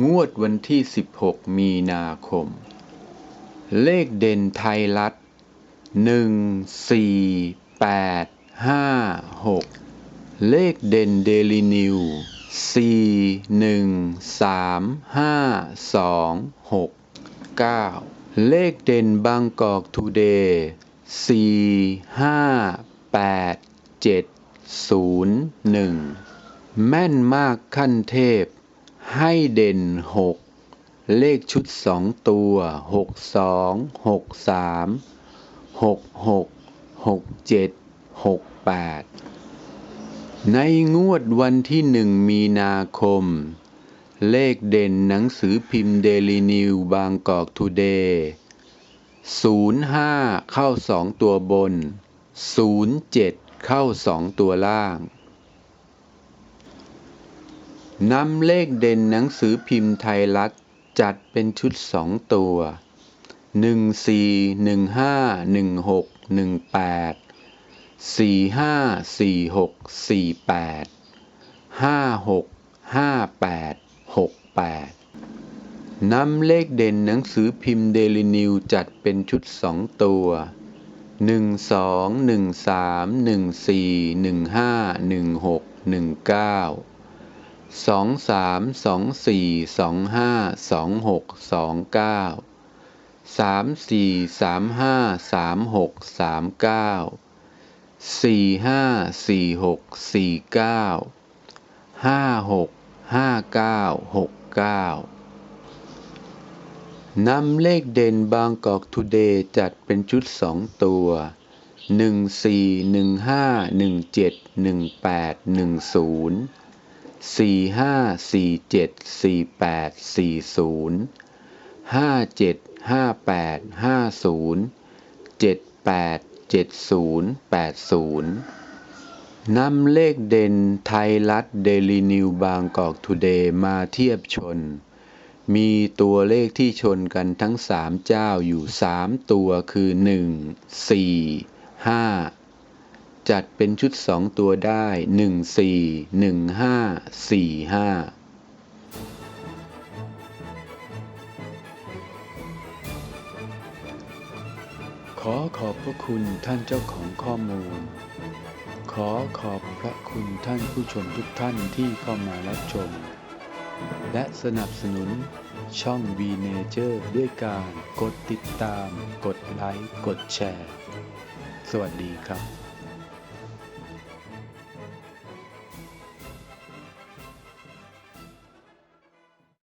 งวดวันที่ 16 มีนาคม เลขเด่นไทยรัฐ 1 4 8 5 6 เลขเด่นเดลินิว 4 1 3 5 2 6 9 เลขเด่นบางกอกทูเดย์4 5 8 7ศูนย์หนึ่งแม่นมากขั้นเทพ ให้เด่นหกเลขชุดสองตัวหกสองหกสามหกหกหกเจ็ดหกแปดในงวดวันที่หนึ่งมีนาคม เลขเด่นหนังสือพิมพ์เดลินิวบางกอกทูเดย์ศูนย์ห้าเข้าสองตัวบนศูนย์เจ็ดเข้าสองตัวล่าง นำเลขเด่นหนังสือพิมพ์ไทยรัฐ จัดเป็นชุดสองตัวหนึ่งสี่หนึ่งห้าหนึ่งหกหนึ่งแปดสี่ห้าสี่หกสี่แปดห้าหกห้าแปดหกแปดนำเลขเด่นหนังสือพิมพ์เดลินิวจัดเป็นชุดสองตัวหนึ่งสองหนึ่งสามหนึ่งสี่หนึ่งห้าหนึ่งหกหนึ่งเก้า สองสามสองสี่สองห้าสองหกสองเก้าสามสี่สามห้าสามหกสามเก้าสี่ห้าสี่หกสี่เก้าห้าหกห้าเก้าหกเก้านำเลขเด่นบางกอกทูเดย์จัดเป็นชุดสองตัวหนึ่งสี่หนึ่งห้าหนึ่งเจ็ดหนึ่งแปดหนึ่งศูนย์ สี่ห้าสี่เจ็ดสี่แปดสี่ศูนย์ห้าเจ็ดห้าแปดห้าศูนย์เจ็ดแปดเจ็ดศูนย์แปดศูนย์นำเลขเด่นไทยรัฐเดลินิวบางกอกทูเดย์มาเทียบชน มีตัวเลขที่ชนกันทั้งสามเจ้าอยู่สามตัวคือหนึ่งสี่ห้า จัดเป็นชุดสองตัวได้หนึ่งสี่หนึ่งห้าสี่ห้าขอขอบพระคุณท่านเจ้าของข้อมูล ขอขอบพระคุณท่านผู้ชมทุกท่านที่เข้ามารับชม และสนับสนุนช่อง V Nature ด้วยการกดติดตาม กดไลค์ กดแชร์ สวัสดีครับ